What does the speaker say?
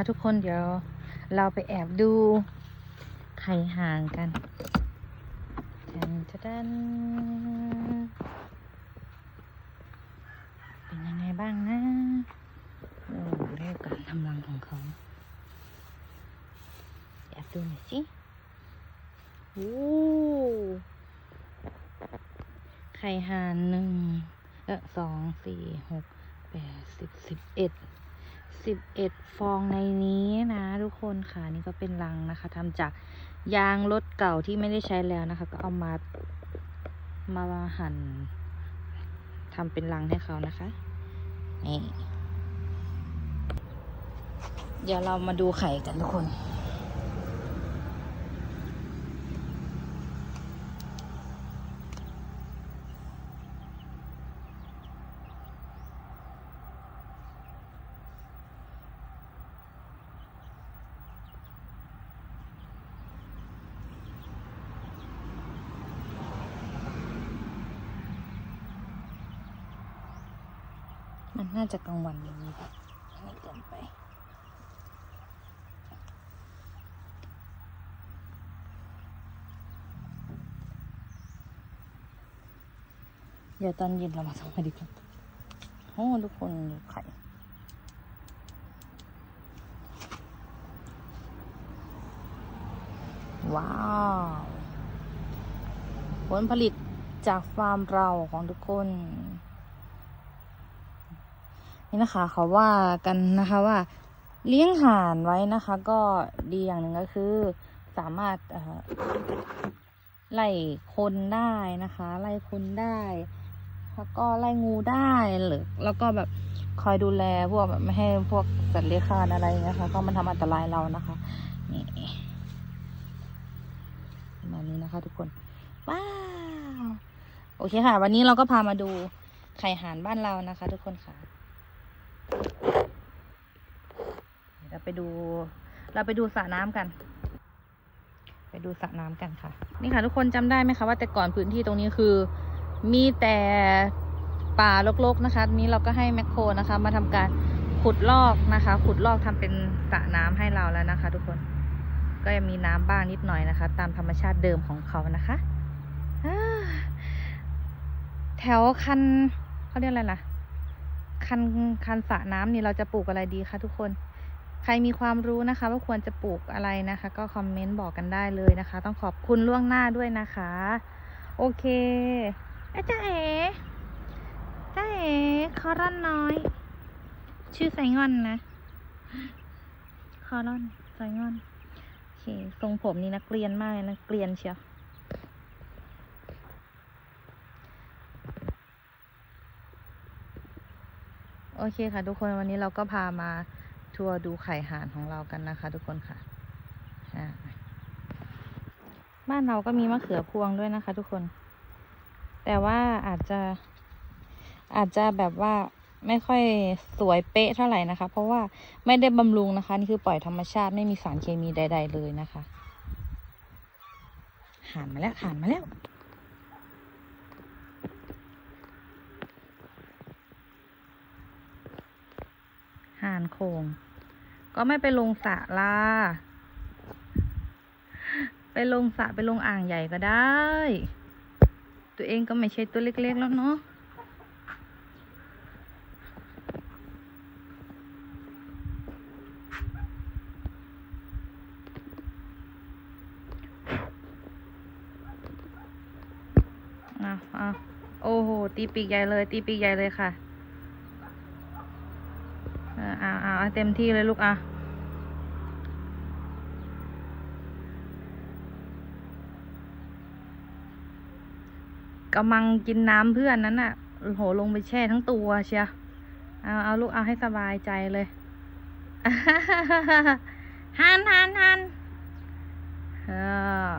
คะทุกคนเดี๋ยวเราไปแอบดูไข่ห่างกันแทนจะดันเป็นยังไงบ้างนะโอ้เรื่องการทำรังของเขา แอบดูหน่อยสิโอ้ไข่ห่านหนึ่งเออสองสี่หกแปดสิบสิบเอ็ด สิบเอ็ดฟองในนี้นะทุกคนค่ะนี่ก็เป็นรังนะคะทำจากยางรถเก่าที่ไม่ได้ใช้แล้วนะคะ ก็เอามามาหั่นทำเป็นรังให้เขานะคะนี่เดี๋ยวเรามาดูไข่กันทุกคน มั นน่าจะกลางวันอย่างนี้แบบไม่เกินไป เดี๋ยวตอนเย็นเรามาส่งให้ดีกว่าโอ้ทุกคนดูไข่ว้าว ผลผลิตจากฟาร์มเราของทุกคน นี่นะคะเขาว่ากันนะคะว่าเลี้ยงห่านไว้นะคะ ก็ดีอย่างหนึ่งก็คือ สามารถไล่คนได้นะคะ ไล่คนได้แล้วก็ไล่งูได้หรือแล้วก็แบบคอยดูแลพวกแบบไม่ให้พวกสัตว์เลื้อยคลานอะไรนะคะ ก็มันทำอันตรายเรานะคะนี่ประมาณนี้นะคะ ทุกคนว้าวโอเคค่ะ วันนี้เราก็พามาดูไข่ห่านบ้านเรานะคะ ทุกคนค่ะ เดี๋ยวเราไปดู เราไปดูสระน้ำกัน ไปดูสระน้ำกันค่ะ นี่ค่ะทุกคนจำได้ไหมคะว่าแต่ก่อนพื้นที่ตรงนี้คือ มีแต่ป่ารกๆนะคะ นี้เราก็ให้แมคโครนะคะ มาทำการขุดลอกนะคะ ขุดลอกทำเป็นสระน้ำให้เราแล้วนะคะ ทุกคน ก็ยังมีน้ำบ้างนิดหน่อยนะคะ ตามธรรมชาติเดิมของเขานะคะแถวคันเขาเรียกอะไรล่ะ คันคันสระน้ำนี่เราจะปลูกอะไรดีคะทุกคน รมีความรู้นะคะ ว่าควรจะปลูกอะไรนะคะ ก็คอมเมนต์บอกกันได้เลยนะคะ ต้องขอบคุณล่วงหน้าด้วยนะคะ โอเคอาจ้าเอ๋จ้าเอ๋คอรอนน้อย ชื่อไซงอนนะคอรอนไซงอนโอเคทรงผมนี่นักเรียนมากนักเรียนเชียวโอเคค่ะทุกคนวันนี้เราก็พามา ทัวร์ดูไข่ห่านของเรากันนะคะ ทุกคนค่ะ บ้านเราก็มีมะเขือพวงด้วยนะคะ ทุกคน แต่ว่าอาจจะอาจจะแบบว่าไม่ค่อยสวยเป๊ะเท่าไหร่นะคะ เพราะว่าไม่ได้บำรุงนะคะ นี่คือปล่อยธรรมชาติไม่มีสารเคมีใด ๆ เลยนะคะห่านมาแล้วห่านมาแล้วห่านโคง ก็ไม่ไปลงสระล่ะ ไปลงสระไปลงอ่างใหญ่ก็ได้ ตัวเองก็ไม่ใช่ตัวเล็กๆแล้วเนาะเอาเอาโอ้โห ตีปีกใหญ่เลย ตีปีกใหญ่เลยค่ะ เอาเอาเอาเต็มที่เลยลูกอะกำลังกินน้ำเพื่อนนั้นน่ะโหลงไปแช่ทั้งตัวเชียเอาเอาลูกเอาให้สบายใจเลยฮันฮันฮันเออ